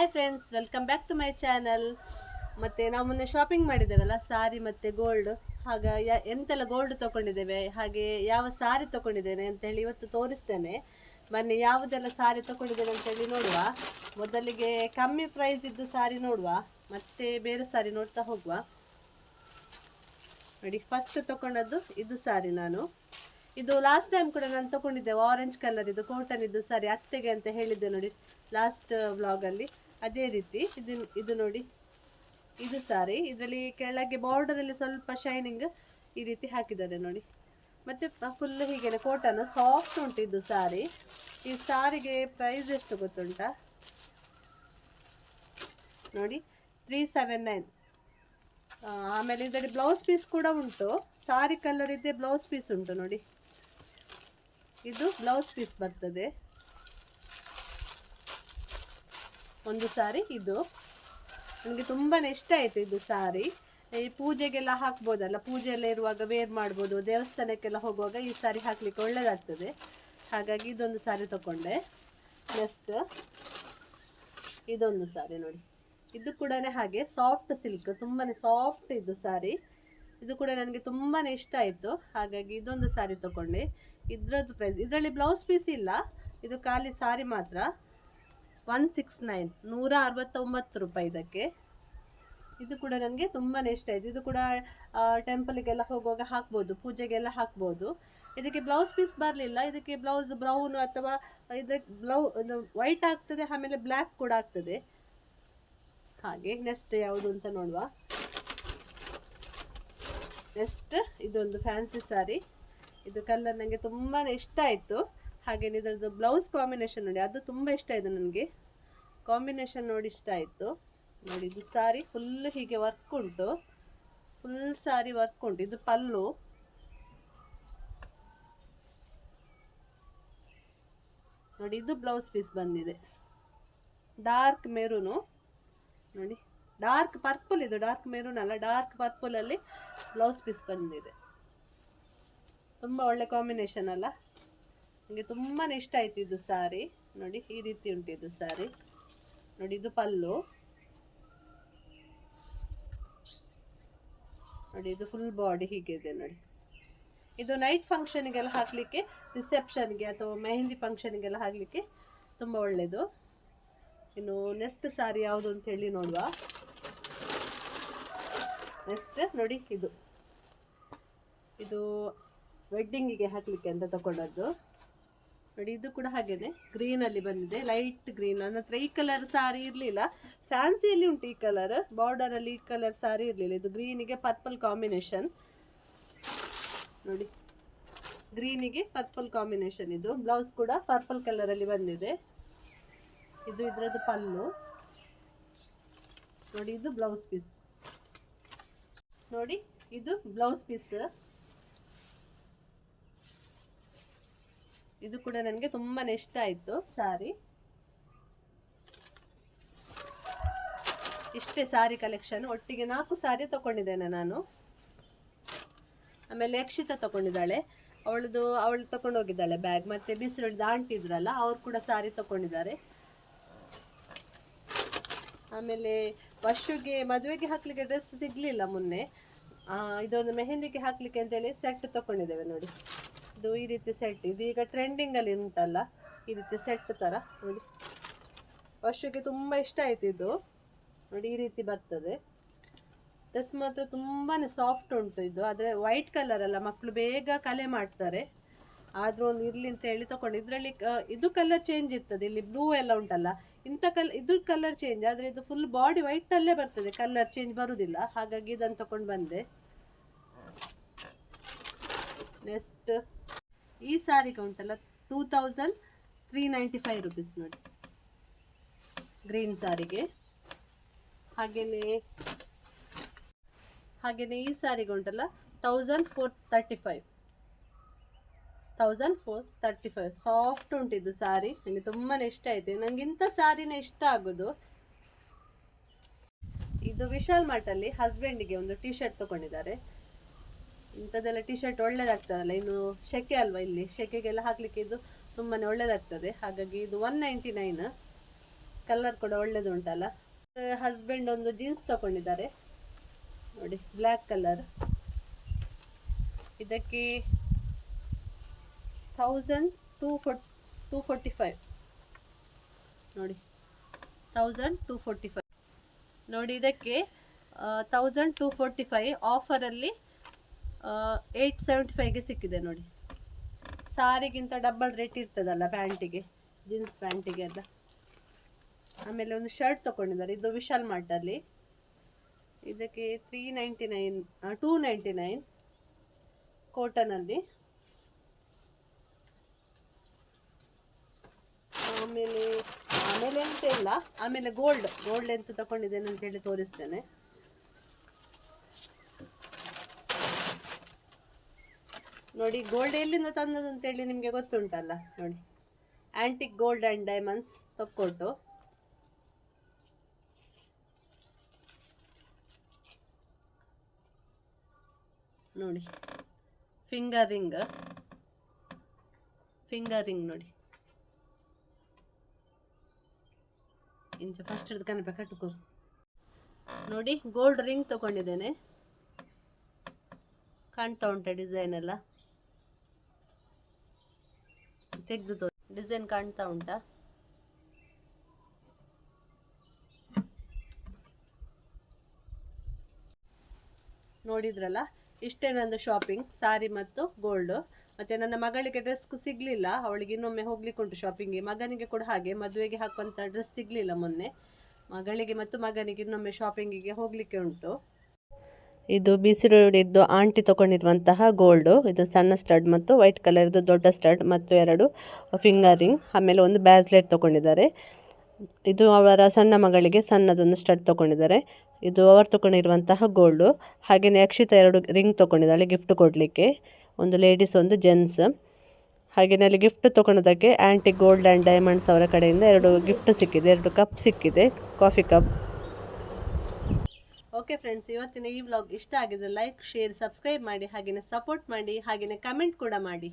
Hi friends welcome back to my channel ಮತ್ತು ನಾವು ಮೊನ್ನೆ ಶಾಪಿಂಗ್ ಮಾಡಿದ್ದೇವಲ್ಲ ಸಾರಿ ಮತ್ತು ಗೋಲ್ಡ್ ಆಗ ಎಂತೆಲ್ಲ ಗೋಲ್ಡ್ ತೊಗೊಂಡಿದ್ದೇವೆ, ಹಾಗೆ ಯಾವ ಸಾರಿ ತೊಗೊಂಡಿದ್ದೇನೆ ಅಂತೇಳಿ ಇವತ್ತು ತೋರಿಸ್ತೇನೆ. ಬನ್ನಿ, ಯಾವುದೆಲ್ಲ ಸಾರಿ ತೊಗೊಂಡಿದ್ದೇನೆ ಅಂತೇಳಿ ನೋಡುವ. ಮೊದಲಿಗೆ ಕಮ್ಮಿ ಪ್ರೈಸ್ ಇದ್ದು ಸಾರಿ ನೋಡುವ, ಮತ್ತೆ ಬೇರೆ ಸಾರಿ ನೋಡ್ತಾ ಹೋಗುವ. ನೋಡಿ ಫಸ್ಟ್ ತಗೊಂಡದ್ದು ಇದು ಸಾರಿ ನಾನು. ಇದು ಲಾಸ್ಟ್ ಟೈಮ್ ಕೂಡ ನಾನು ತೊಗೊಂಡಿದ್ದೆ ಆರೆಂಜ್ ಕಲರ್ ಇದು ಕಾಟನ್ ಇದ್ದು ಸಾರಿ ಅತ್ತೆಗೆ ಅಂತ ಹೇಳಿದ್ದೆ ನೋಡಿ ಲಾಸ್ಟ್ ವ್ಲಾಗಲ್ಲಿ ಅದೇ ರೀತಿ ಇದು ಇದು ನೋಡಿ. ಇದು ಸಾರಿ ಇದರಲ್ಲಿ ಕೆಳಗೆ ಬಾರ್ಡರಲ್ಲಿ ಸ್ವಲ್ಪ ಶೈನಿಂಗ್ ಈ ರೀತಿ ಹಾಕಿದ್ದಾರೆ ನೋಡಿ. ಮತ್ತು ಫುಲ್ ಹೀಗೆ ಕೋಟನ ಸಾಫ್ಟ್ ಉಂಟು ಇದು ಸಾರಿ ಈ ಸಾರಿಗೆ ಪ್ರೈಸ್ ಎಷ್ಟು ಗೊತ್ತುಂಟಾ? ನೋಡಿ ತ್ರೀ ಸೆವೆನ್ ನೈನ್ ಆಮೇಲೆ ಇದರಲ್ಲಿ ಬ್ಲೌಸ್ ಪೀಸ್ ಕೂಡ ಉಂಟು. ಸಾರಿ ಕಲರ್ ಇದೆ ಬ್ಲೌಸ್ ಪೀಸ್ ಉಂಟು ನೋಡಿ. ಇದು ಬ್ಲೌಸ್ ಪೀಸ್ ಬರ್ತದೆ. ಒಂದು ಸಾರಿ ಇದು. ನನಗೆ ತುಂಬಾ ಇಷ್ಟ ಆಯಿತು ಇದು ಸಾರಿ. ಈ ಪೂಜೆಗೆಲ್ಲ ಹಾಕ್ಬೋದಲ್ಲ ಪೂಜೆ ಎಲ್ಲ ಇರುವಾಗ ವೇರ್ ಮಾಡ್ಬೋದು, ದೇವಸ್ಥಾನಕ್ಕೆಲ್ಲ ಹೋಗುವಾಗ ಈ ಸಾರಿ ಹಾಕಲಿಕ್ಕೆ ಒಳ್ಳೆಯದಾಗ್ತದೆ ಹಾಗಾಗಿ ಇದೊಂದು ಸಾರಿ ತಗೊಂಡೆ ನೆಕ್ಸ್ಟ್ ಇದೊಂದು ಸಾರಿ ನೋಡಿ. ಇದು ಕೂಡ ಹಾಗೆ ಸಾಫ್ಟ್ ಸಿಲ್ಕ್ ತುಂಬಾ ಸಾಫ್ಟ್ ಇದು ಸಾರಿ. ಇದು ಕೂಡ ನನಗೆ ತುಂಬಾ ಇಷ್ಟ ಆಯಿತು. ಹಾಗಾಗಿ ಇದೊಂದು ಸಾರಿ ತಗೊಂಡೆ ಇದರದ್ದು ಪ್ರೈಸ್ ಇದರಲ್ಲಿ ಬ್ಲೌಸ್ ಪೀಸ್ ಇಲ್ಲ. ಇದು ಖಾಲಿ ಸಾರಿ ಮಾತ್ರ. ಒನ್ ಸಿಕ್ಸ್ ನೈನ್ ನೂರ ಅರವತ್ತೊಂಬತ್ತು ರೂಪಾಯಿ ಇದಕ್ಕೆ. ಇದು ಕೂಡ ನನಗೆ ತುಂಬಾ ಇಷ್ಟ ಆಯಿತು. ಇದು ಕೂಡ ಟೆಂಪಲಿಗೆಲ್ಲ ಹೋಗುವಾಗ ಹಾಕ್ಬೋದು, ಪೂಜೆಗೆಲ್ಲ ಹಾಕ್ಬೋದು. ಇದಕ್ಕೆ ಬ್ಲೌಸ್ ಪೀಸ್ ಬರಲಿಲ್ಲ. ಇದಕ್ಕೆ ಬ್ಲೌಸ್ ಬ್ರೌನ್ ಅಥವಾ ಇದಕ್ಕೆ ಬ್ಲೌ ವೈಟ್ ಆಗ್ತದೆ, ಆಮೇಲೆ ಬ್ಲ್ಯಾಕ್ ಕೂಡ ಆಗ್ತದೆ. ಹಾಗೆ ನೆಕ್ಸ್ಟ್ ಯಾವುದು ಅಂತ ನೋಡುವ. ನೆಕ್ಸ್ಟ್ ಇದೊಂದು ಫ್ಯಾನ್ಸಿ ಸಾರಿ ಇದು ಕಲರ್ ನನಗೆ ತುಂಬಾ ಇಷ್ಟ ಆಯಿತು. ಹಾಗೇನೆ ಇದರದ್ದು ಬ್ಲೌಸ್ ಕಾಂಬಿನೇಷನ್ ನೋಡಿ, ಅದು ತುಂಬ ಇಷ್ಟ ಇದೆ ನನಗೆ. ಕಾಂಬಿನೇಷನ್ ನೋಡಿ ಇಷ್ಟ ಆಯಿತು. ನೋಡಿ, ಇದು ಸಾರಿ ಫುಲ್ ಹೀಗೆ ವರ್ಕ್ ಉಂಟು. ಫುಲ್ ಸಾರಿ ವರ್ಕ್ ಉಂಟು. ಇದು ಪಲ್ಲು. ನೋಡಿ, ಇದು ಬ್ಲೌಸ್ ಪೀಸ್ ಬಂದಿದೆ. ಡಾರ್ಕ್ ಮೆರೂನು ನೋಡಿ ಡಾರ್ಕ್ ಪರ್ಪಲ್ ಇದು ಡಾರ್ಕ್ ಮೆರೂನ್ ಅಲ್ಲ ಡಾರ್ಕ್ ಪರ್ಪಲಲ್ಲಿ ಬ್ಲೌಸ್ ಪೀಸ್ ಬಂದಿದೆ. ತುಂಬ ಒಳ್ಳೆ ಕಾಂಬಿನೇಷನ್ ಅಲ್ಲ. ನನಗೆ ತುಂಬಾ ಇಷ್ಟ ಆಯ್ತು ಇದು ಸಾರಿ. ನೋಡಿ, ಈ ರೀತಿ ಉಂಟು ಇದು ಸಾರಿ. ನೋಡಿ, ಇದು ಪಲ್ಲು. ನೋಡಿ, ಇದು ಫುಲ್ ಬಾಡಿ ಹೀಗಿದೆ ನೋಡಿ. ಇದು ನೈಟ್ ಫಂಕ್ಷನ್ಗೆಲ್ಲ ಹಾಕಲಿಕ್ಕೆ ರಿಸೆಪ್ಷನ್ಗೆ ಅಥವಾ ಮೆಹಂದಿ ಫಂಕ್ಷನ್ಗೆಲ್ಲ ಹಾಕಲಿಕ್ಕೆ ತುಂಬ ಒಳ್ಳೆಯದು ಇನ್ನು ನೆಕ್ಸ್ಟ್ ಸಾರಿ ಯಾವುದು ಅಂತ ಹೇಳಿ ನೋಡುವ. ನೆಕ್ಸ್ಟ್ ನೋಡಿ, ಇದು. ಇದು ವೆಡ್ಡಿಂಗಿಗೆ ಹಾಕಲಿಕ್ಕೆ ಅಂತ ತಗೊಂಡದ್ದು ನೋಡಿ, ಇದು ಕೂಡ ಹಾಗೇನೆ. ಗ್ರೀನಲ್ಲಿ ಬಂದಿದೆ. ಲೈಟ್ ಗ್ರೀನ್ ನನ್ನ ಹತ್ರ ಈ ಕಲರ್ ಸಾರಿ ಇರಲಿಲ್ಲ. ಫ್ಯಾನ್ಸಿಯಲ್ಲಿ ಉಂಟು ಈ ಕಲರ್ ಬಾರ್ಡರಲ್ಲಿ ಈ ಕಲರ್ ಸಾರಿ ಇರಲಿಲ್ಲ. ಇದು ಗ್ರೀನಿಗೆ ಪರ್ಪಲ್ ಕಾಂಬಿನೇಷನ್ ನೋಡಿ ಗ್ರೀನಿಗೆ ಪರ್ಪಲ್ ಕಾಂಬಿನೇಷನ್ ಇದು. ಬ್ಲೌಸ್ ಕೂಡ ಪರ್ಪಲ್ ಕಲರಲ್ಲಿ ಬಂದಿದೆ. ಇದು ಇದರದ್ದು ಪಲ್ಲು. ನೋಡಿ, ಇದು ಬ್ಲೌಸ್ ಪೀಸ್ ನೋಡಿ, ಇದು ಬ್ಲೌಸ್ ಪೀಸ್ ಇದು ಕೂಡ ನನಗೆ ತುಂಬಾ ಇಷ್ಟ ಆಯಿತು, ಸಾರಿ. ಇಷ್ಟೇ ಸಾರಿ ಕಲೆಕ್ಷನ್ ಒಟ್ಟಿಗೆ ನಾಲ್ಕು ಸಾರಿ ತಗೊಂಡಿದ್ದೇನೆ ನಾನು. ಆಮೇಲೆ ಅಕ್ಷಿತ ತಗೊಂಡಿದ್ದಾಳೆ. ಅವಳದು, ಅವಳು ತಗೊಂಡು ಹೋಗಿದ್ದಾಳೆ ಬ್ಯಾಗ್ ಮತ್ತೆ ಬಿಸಿರು ಆಂಟಿ ಇದ್ರಲ್ಲ, ಅವ್ರು ಕೂಡ ಸಾರಿ ತಗೊಂಡಿದ್ದಾರೆ. ಆಮೇಲೆ ವರ್ಷಗೆ ಮದುವೆಗೆ ಹಾಕ್ಲಿಕ್ಕೆ ಡ್ರೆಸ್ ಸಿಗ್ಲಿಲ್ಲ ಮೊನ್ನೆ. ಇದೊಂದು ಮೆಹಂದಿಗೆ ಹಾಕ್ಲಿಕ್ಕೆ ಅಂತೇಳಿ ಸೆಟ್ ತಗೊಂಡಿದ್ದೇವೆ ನೋಡಿ. ಇದು ಈ ರೀತಿ ಸೆಟ್ ಇದು ಈಗ ಟ್ರೆಂಡಿಂಗಲ್ಲಿ ಉಂಟಲ್ಲ, ಈ ರೀತಿ ಸೆಟ್ ಥರ ನೋಡಿ. ವರ್ಷಕ್ಕೆ ತುಂಬ ಇಷ್ಟ ಆಯ್ತು ಇದು. ನೋಡಿ, ಈ ರೀತಿ ಬರ್ತದೆ. ಡ್ರೆಸ್ ಮಾತ್ರ ತುಂಬಾ ಸಾಫ್ಟ್ ಉಂಟು ಇದು. ಆದರೆ ವೈಟ್ ಕಲರ್ ಅಲ್ಲ ಮಕ್ಕಳು ಬೇಗ ಕಲೆ ಮಾಡ್ತಾರೆ. ಆದರೂ ಒಂದು ಇರಲಿ ಅಂತ ಹೇಳಿ ತಗೊಂಡು ಇದರಲ್ಲಿ ಇದು ಕಲರ್ ಚೇಂಜ್ ಇರ್ತದೆ. ಇಲ್ಲಿ ಬ್ಲೂ ಎಲ್ಲ ಉಂಟಲ್ಲ. ಇಂಥ ಕಲ್, ಇದು ಕಲರ್ ಚೇಂಜ್ ಆದರೆ ಇದು ಫುಲ್ ಬಾಡಿ ವೈಟಲ್ಲೇ ಬರ್ತದೆ. ಕಲರ್ ಚೇಂಜ್ ಬರುವುದಿಲ್ಲ ಹಾಗಾಗಿ ಇದನ್ನು ತಗೊಂಡು ಬಂದೆ. ನೆಕ್ಸ್ಟ್ ಈ ಸಾರಿಗೆ ಉಂಟಲ್ಲ two thousand three ninety five rupees ನೋಡಿ. ಗ್ರೀನ್ ಸಾರಿಗೆ ಹಾಗೆಯೇ ಹಾಗೆಯೇ ಈ ಸಾರಿಗೆ ಉಂಟಲ್ಲ thousand four thirty five thousand four thirty five soft ಉಂಟಿದ್ದು sari ನನಗೆ ತುಂಬಾ ಇಷ್ಟ ಆಯಿತು. ನನಗೆ ಇಂಥ ಸಾರಿನೇ ಇಷ್ಟ ಆಗೋದು. ಇದು ವಿಶಾಲ್ ಮಾರ್ಟಲ್ಲಿ ಹಸ್ಬೆಂಡಿಗೆ ಒಂದು ಟೀ ಶರ್ಟ್ ತಗೊಂಡಿದ್ದಾರೆ. ಇಂಥದ್ದೆಲ್ಲ ಟಿ ಶರ್ಟ್ ಒಳ್ಳೇದಾಗ್ತದಲ್ಲ, ಇನ್ನು ಶೆಕೆ ಅಲ್ವಾ ಇಲ್ಲಿ? ಶೆಕೆಗೆಲ್ಲ ಹಾಕ್ಲಿಕ್ಕೆ ಇದು ತುಂಬಾ ಒಳ್ಳೇದಾಗ್ತದೆ. ಹಾಗಾಗಿ ಇದು ಒನ್ ನೈಂಟಿ ನೈನ್ ಕಲರ್ ಕೂಡ ಒಳ್ಳೇದು ಉಂಟಲ್ಲ ಹಸ್ಬೆಂಡ್ ಒಂದು ಜೀನ್ಸ್ ತಗೊಂಡಿದ್ದಾರೆ. ನೋಡಿ ಬ್ಲ್ಯಾಕ್ ಕಲರ್ ಇದಕ್ಕೆ thousand two four two forty five ನೋಡಿ ಥೌಸಂಡ್ ಟೂ ಫೋರ್ಟಿ ಫೈವ್ ನೋಡಿ, ಇದಕ್ಕೆ ಥೌಸಂಡ್ ಟೂ ಫೋರ್ಟಿ ಫೈವ್ ಆಫರಲ್ಲಿ ಏಯ್ಟ್ ಸೆವೆಂಟಿ ಫೈವ್ಗೆ ಸಿಕ್ಕಿದೆ ನೋಡಿ. ಸಾರಿಗಿಂತ ಡಬಲ್ ರೇಟ್ ಇರ್ತದಲ್ಲ ಪ್ಯಾಂಟಿಗೆ ಜೀನ್ಸ್ ಪ್ಯಾಂಟಿಗೆ ಎಲ್ಲ. ಆಮೇಲೆ ಒಂದು ಶರ್ಟ್ ತೊಗೊಂಡಿದ್ದಾರೆ, ಇದು ವಿಶಾಲ್ ಮಾರ್ಟಲ್ಲಿ ಇದಕ್ಕೆ three ninety nine two ninety nine ಕೋಟನಲ್ಲಿ ಆಮೇಲೆ ಆಮೇಲೆ ಎಂತ ಇಲ್ಲ, ಆಮೇಲೆ ಗೋಲ್ಡ್ ಗೋಲ್ಡ್ ಎಂತ ತಗೊಂಡಿದ್ದೇನೆ ಅಂತ ಹೇಳಿ ತೋರಿಸ್ತೇನೆ. ನೋಡಿ ಗೋಲ್ಡ್ ಎಲ್ಲಿಂದ ತಂದದ್ದು ಅಂತೇಳಿ ನಿಮಗೆ ಗೊತ್ತುಂಟಲ್ಲ, ನೋಡಿ. ಆ್ಯಂಟಿಕ್ ಗೋಲ್ಡ್ ಆ್ಯಂಡ್ ಡೈಮಂಡ್ಸ್ ತಕ್ಕೊಟ್ಟು. ನೋಡಿ ಫಿಂಗರ್ ರಿಂಗ್ ಫಿಂಗರ್ ರಿಂಗ್ ನೋಡಿ. ಇಂಚ ಫಸ್ಟ್ ಹಿಡಿದು ಕನಪ ಕಟ್ಟುಕೋ. ನೋಡಿ ಗೋಲ್ಡ್ ರಿಂಗ್ ತಗೊಂಡಿದ್ದೇನೆ. ಕಾಣ್ತಾ ಉಂಟ ಡಿಸೈನ್ ಎಲ್ಲ? ತೆಗೆದು ತೋರಿ ಡಿಸೈನ್ ಕಾಣ್ತಾ ಉಂಟಾ? ನೋಡಿದ್ರಲ್ಲ, ಇಷ್ಟೇ ನಂದು ಶಾಪಿಂಗ್ ಸಾರಿ ಮತ್ತು ಗೋಲ್ಡ್ ಮತ್ತೆ ನನ್ನ ಮಗಳಿಗೆ ಡ್ರೆಸ್ ಸಿಗ್ಲಿಲ್ಲ, ಅವಳಿಗೆ ಇನ್ನೊಮ್ಮೆ ಹೋಗ್ಲಿಕ್ಕೆ ಉಂಟು ಶಾಪಿಂಗ್ಗೆ ಮಗನಿಗೆ ಕೂಡ ಹಾಗೆ, ಮದುವೆಗೆ ಹಾಕುವಂಥ ಡ್ರೆಸ್ ಸಿಗ್ಲಿಲ್ಲ ಮೊನ್ನೆ. ಮಗಳಿಗೆ ಮತ್ತು ಮಗನಿಗೆ ಇನ್ನೊಮ್ಮೆ ಶಾಪಿಂಗಿಗೆ ಹೋಗ್ಲಿಕ್ಕೆ ಉಂಟು. ಇದು ಬಿಸಿ ರೋಡಿದ್ದು ಆಂಟಿ ತಗೊಂಡಿರುವಂತಹ ಗೋಲ್ಡು. ಇದು ಸಣ್ಣ ಸ್ಟಡ್ ಮತ್ತು ವೈಟ್ ಕಲರ್ದು ದೊಡ್ಡ ಸ್ಟಡ್ ಮತ್ತು ಎರಡು ಫಿಂಗರ್ ರಿಂಗ್, ಆಮೇಲೆ ಒಂದು ಬ್ಯಾಸ್ಲೆಟ್ ತಗೊಂಡಿದ್ದಾರೆ. ಇದು ಅವರ ಸಣ್ಣ ಮಗಳಿಗೆ ಸಣ್ಣದೊಂದು ಸ್ಟಡ್ ತಗೊಂಡಿದ್ದಾರೆ. ಇದು ಅವರು ತಗೊಂಡಿರುವಂತಹ ಗೋಲ್ಡು. ಹಾಗೆಯೇ ಅಕ್ಷಿತ ಎರಡು ರಿಂಗ್ ತಗೊಂಡಿದ್ದಾಳೆ ಗಿಫ್ಟ್ ಕೊಡಲಿಕ್ಕೆ. ಒಂದು ಲೇಡೀಸ್, ಒಂದು ಜೆಂಟ್ಸ್. ಹಾಗೆಯೇ ಅಲ್ಲಿ ಗಿಫ್ಟ್ ತೊಗೊಳೋದಕ್ಕೆ ಆ್ಯಂಟಿ ಗೋಲ್ಡ್ ಆ್ಯಂಡ್ ಡೈಮಂಡ್ಸ್ ಅವರ ಕಡೆಯಿಂದ ಎರಡು ಗಿಫ್ಟ್ ಸಿಕ್ಕಿದೆ, ಎರಡು ಕಪ್ ಸಿಕ್ಕಿದೆ, ಕಾಫಿ ಕಪ್. ಓಕೆ ಫ್ರೆಂಡ್ಸ್ ಇವತ್ತಿನ ಈ ವ್ಲಾಗ್ ಇಷ್ಟ ಆಗಿದೆ ಲೈಕ್ ಶೇರ್ ಸಬ್ಸ್ಕ್ರೈಬ್ ಮಾಡಿ ಹಾಗೆಯೇ ಸಪೋರ್ಟ್ ಮಾಡಿ ಹಾಗೆಯೇ ಕಮೆಂಟ್ ಕೂಡ ಮಾಡಿ.